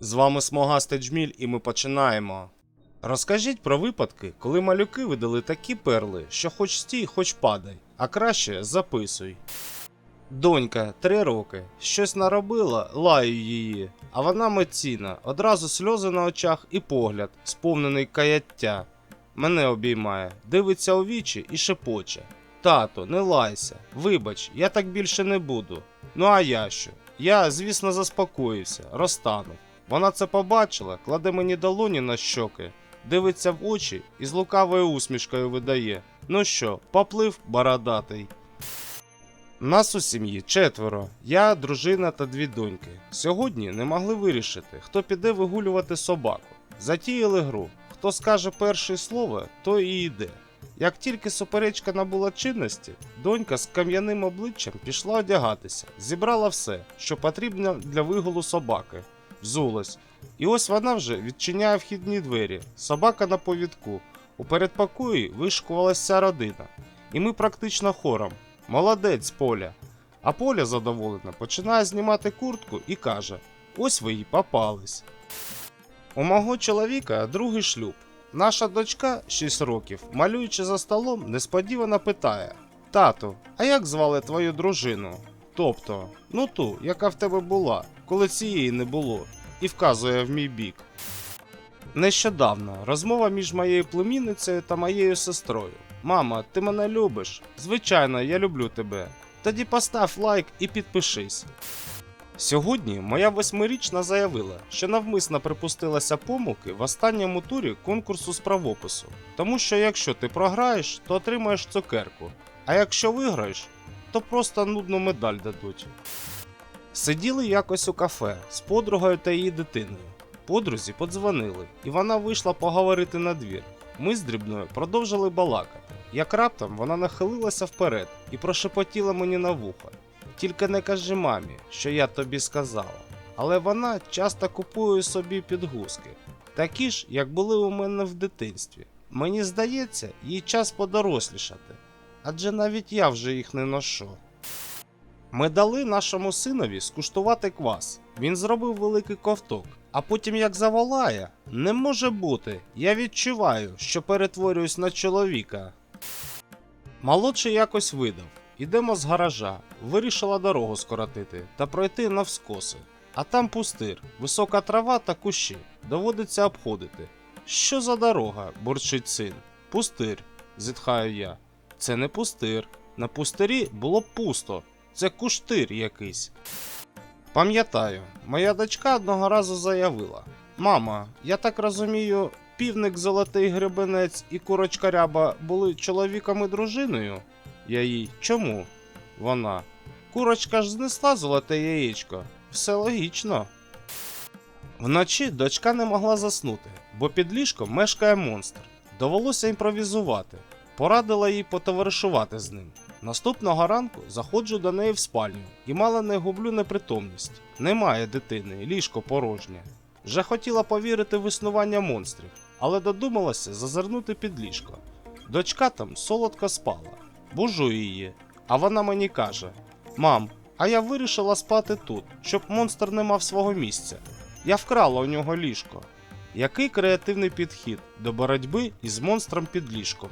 З вами Смогастий Джміль і ми починаємо. Розкажіть про випадки, коли малюки видали такі перли, що хоч стій, хоч падай, а краще записуй. Донька, три роки, щось наробила, лаю її, а вона меційна, одразу сльози на очах і погляд, сповнений каяття. Мене обіймає, дивиться у вічі і шепоче. Тато, не лайся, вибач, я так більше не буду. Ну а я що? Я, звісно, заспокоївся, розтанув. Вона це побачила, кладе мені долоні на щоки, дивиться в очі і з лукавою усмішкою видає: Ну що, поплив бородатий. Нас у сім'ї четверо. Я, дружина та дві доньки. Сьогодні не могли вирішити, хто піде вигулювати собаку. Затіяли гру. Хто скаже перше слово, той і йде. Як тільки суперечка набула чинності, донька з кам'яним обличчям пішла одягатися, зібрала все, що потрібно для вигулу собаки, взулась. І ось вона вже відчиняє вхідні двері, собака на повідку. У передпокої вишкувалася родина. І ми практично хором. Молодець, Поля. А Поля задоволена починає знімати куртку і каже: Ось ви й попались. У мого чоловіка другий шлюб. Наша дочка 6 років, малюючи за столом, несподівано питає: Тату, а як звали твою дружину? Тобто, ну ту, яка в тебе була, коли цієї не було, і вказує в мій бік. Нещодавно розмова між моєю племінницею та моєю сестрою. Мама, ти мене любиш? Звичайно, я люблю тебе. Тоді постав лайк і підпишись. Сьогодні моя восьмирічна заявила, що навмисно припустилася помилки в останньому турі конкурсу з правопису, тому що якщо ти програєш, то отримаєш цукерку, а якщо виграєш, то просто нудну медаль дадуть. Сиділи якось у кафе з подругою та її дитиною. Подрузі подзвонили, і вона вийшла поговорити на двір. Ми з дрібною продовжили балакати. Як раптом вона нахилилася вперед і прошепотіла мені на вухо. Тільки не кажи мамі, що я тобі сказала. Але вона часто купує собі підгузки, такі ж, як були у мене в дитинстві. Мені здається, їй час подорослішати, адже навіть я вже їх не ношу. Ми дали нашому синові скуштувати квас. Він зробив великий ковток, а потім як заволає, не може бути. Я відчуваю, що перетворююсь на чоловіка. Молодший якось видав. Ідемо з гаража, вирішила дорогу скоротити та пройти навскоси. А там пустир, висока трава та кущі. Доводиться обходити. Що за дорога? бурчить син. Пустир, зітхаю я. Це не пустир. На пустирі було пусто. Це куштир якийсь. Пам'ятаю, моя дочка одного разу заявила: Мама, я так розумію, півник золотий гребенець і курочка ряба були чоловіком і дружиною. Я їй чому? Вона. Курочка ж знесла золоте яєчко. Все логічно. Вночі дочка не могла заснути, бо під ліжком мешкає монстр. Довелося імпровізувати. Порадила їй потоваришувати з ним. Наступного ранку заходжу до неї в спальню і мало не гублю непритомність. Немає дитини, ліжко порожнє. Вже хотіла повірити в існування монстрів, але додумалася зазирнути під ліжко. Дочка там солодко спала. Бужу її, а вона мені каже: Мам, а я вирішила спати тут, щоб монстр не мав свого місця. Я вкрала у нього ліжко. Який креативний підхід до боротьби із монстром під ліжком.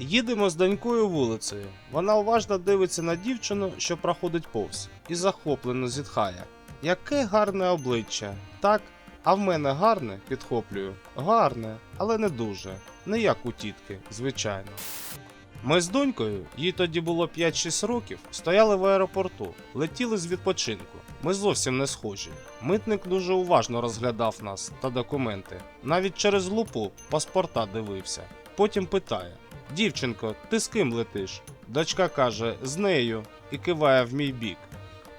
Їдемо з донькою вулицею. Вона уважно дивиться на дівчину, що проходить повз, і захоплено зітхає. Яке гарне обличчя. Так, а в мене гарне, підхоплюю. Гарне, але не дуже. Не як у тітки, звичайно. Ми з донькою, їй тоді було 5-6 років, стояли в аеропорту, летіли з відпочинку. Ми зовсім не схожі. Митник дуже уважно розглядав нас та документи. Навіть через лупу паспорта дивився. Потім питає: Дівчинко, ти з ким летиш? Дочка каже, з нею і киває в мій бік.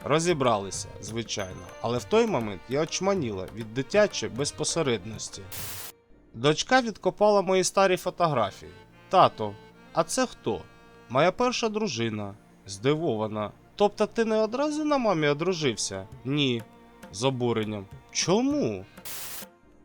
Розібралися, звичайно, але в той момент я очманіла від дитячої безпосередності. Дочка відкопала мої старі фотографії. Тато, а це хто? Моя перша дружина. Здивована. Тобто ти не одразу на мамі одружився? Ні. З обуренням. Чому?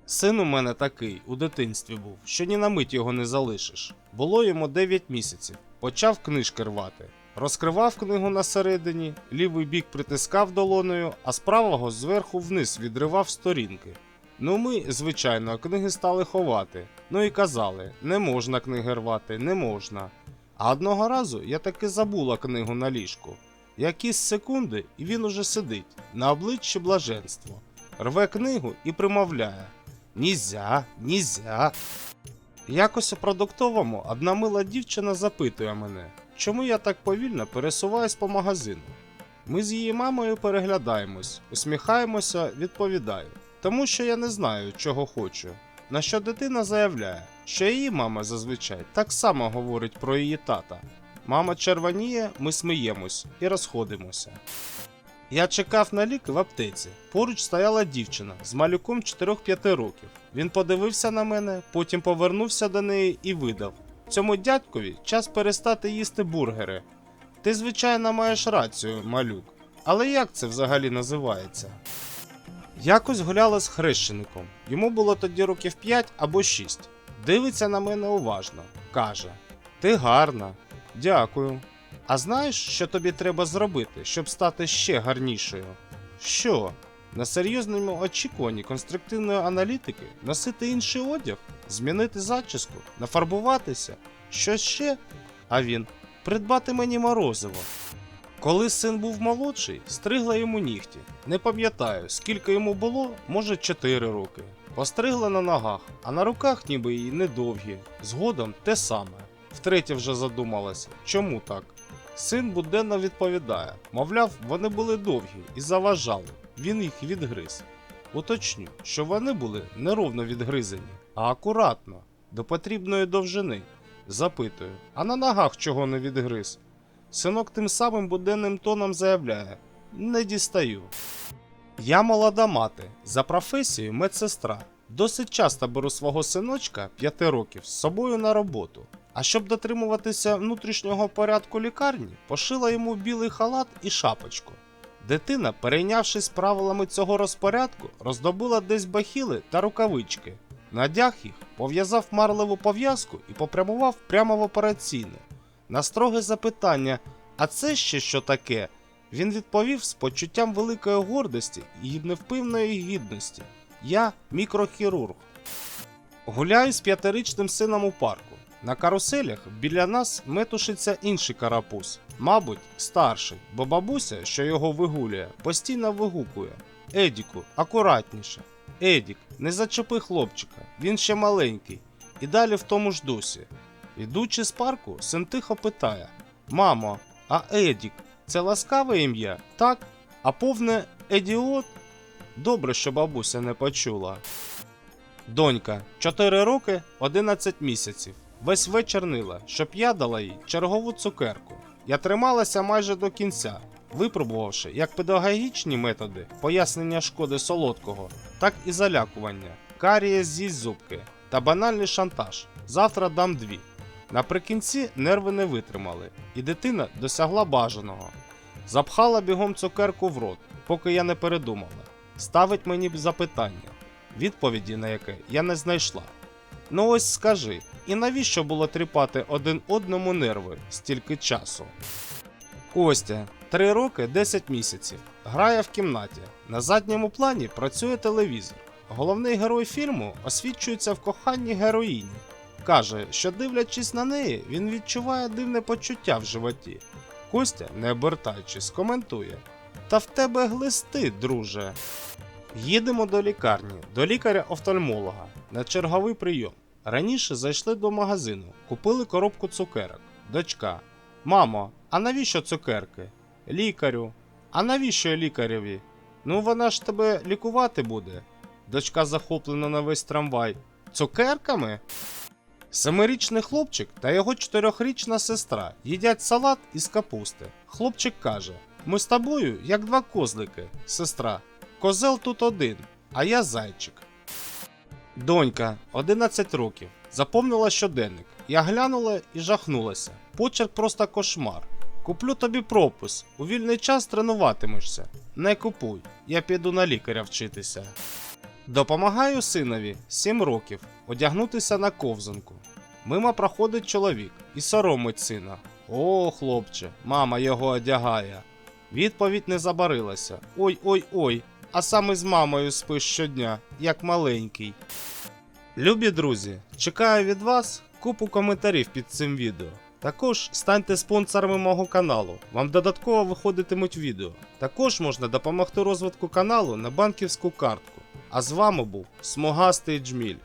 Син у мене такий у дитинстві був, що ні на мить його не залишиш. Було йому 9 місяців. Почав книжки рвати. Розкривав книгу на середині, лівий бік притискав долоною, а з правого зверху вниз відривав сторінки. Ну ми, звичайно, книги стали ховати. Ну і казали, не можна книги рвати, не можна. А одного разу я таки забула книгу на ліжку. Якісь секунди, і він уже сидить, на обличчі блаженство. Рве книгу і примовляє: Нізя, нізя. Якось у продуктовому одна мила дівчина запитує мене, чому я так повільно пересуваюсь по магазину. Ми з її мамою переглядаємось, усміхаємося, відповідаю. Тому що я не знаю, чого хочу. На що дитина заявляє, що її мама зазвичай так само говорить про її тата. Мама червоніє, ми сміємось і розходимося. Я чекав на ліки в аптеці. Поруч стояла дівчина з малюком 4-5 років. Він подивився на мене, потім повернувся до неї і видав: Цьому дядькові час перестати їсти бургери. Ти, звичайно, маєш рацію, малюк. Але як це взагалі називається? Якось гуляла з хрещеником. Йому було тоді років 5 або 6. Дивиться на мене уважно. Каже: Ти гарна. Дякую. А знаєш, що тобі треба зробити, щоб стати ще гарнішою? Що? На серйозному очікуванні конструктивної аналітики носити інший одяг, змінити зачіску, нафарбуватися, що ще? А він придбати мені морозиво. Коли син був молодший, стригла йому нігті. Не пам'ятаю, скільки йому було, може 4 роки. Постригла на ногах, а на руках ніби її недовгі. Згодом те саме. Втретє вже задумалася, чому так? Син буденно відповідає, мовляв, вони були довгі і заважали. Він їх відгриз. Уточню, що вони були не ровно відгризані, а акуратно, до потрібної довжини. Запитую, а на ногах чого не відгриз? Синок тим самим буденним тоном заявляє: Не дістаю. Я молода мати, за професією медсестра. Досить часто беру свого синочка 5 років з собою на роботу. А щоб дотримуватися внутрішнього порядку лікарні, пошила йому білий халат і шапочку. Дитина, перейнявшись правилами цього розпорядку, роздобула десь бахіли та рукавички. Надяг їх, пов'язав марливу пов'язку і попрямував прямо в операційну. На строге запитання, а це ще що таке? Він відповів з почуттям великої гордості і невпевної гідності. Я мікрохірург. Гуляю з п'ятирічним сином у парку. На каруселях біля нас метушиться інший карапуз, мабуть, старший, бо бабуся, що його вигулює, постійно вигукує: Едіку, акуратніше. Едік, не зачепи хлопчика, він ще маленький. І далі в тому ж дусі. Ідучи з парку, син тихо питає: Мамо, а Едік це ласкаве ім'я, так? А повне Едіот? Добре, що бабуся не почула. Донька, 4 роки, 11 місяців. Весь вечір нила, щоб я дала їй чергову цукерку. Я трималася майже до кінця, випробувавши як педагогічні методи пояснення шкоди солодкого, так і залякування, каріє з'їсть зубки та банальний шантаж. Завтра дам дві. Наприкінці нерви не витримали, і дитина досягла бажаного. Запхала бігом цукерку в рот, поки я не передумала. Ставить мені запитання, відповіді на яке я не знайшла. Ну ось скажи, і навіщо було тріпати один одному нерви стільки часу? Костя, 3 роки 10 місяців. Грає в кімнаті. На задньому плані працює телевізор. Головний герой фільму освічується в коханні героїні. Каже, що дивлячись на неї, він відчуває дивне почуття в животі. Костя, не обертаючись, коментує: Та в тебе глисти, друже. Їдемо до лікарні, до лікаря-офтальмолога на черговий прийом. Раніше зайшли до магазину, купили коробку цукерок. Дочка. Мамо, а навіщо цукерки? Лікарю. А навіщо лікареві? Ну вона ж тебе лікувати буде. Дочка захоплена на весь трамвай. Цукерками? Семирічний хлопчик та його чотирьохрічна сестра їдять салат із капусти. Хлопчик каже: Ми з тобою як два козлики, сестра. Козел тут один, а я зайчик. Донька, 11 років, заповнила щоденник. Я глянула і жахнулася. Почерк просто кошмар. Куплю тобі пропуск. У вільний час тренуватимешся. Не купуй, я піду на лікаря вчитися. Допомагаю синові 7 років одягнутися на ковзанку. Мимо проходить чоловік і соромить сина. О, хлопче, мама його одягає. Відповідь не забарилася. Ой ой ой. А саме з мамою спиш щодня, як маленький. Любі друзі, чекаю від вас купу коментарів під цим відео. Також станьте спонсорами мого каналу. Вам додатково виходитимуть відео. Також можна допомогти розвитку каналу на банківську картку. А з вами був Смогастий Джміль.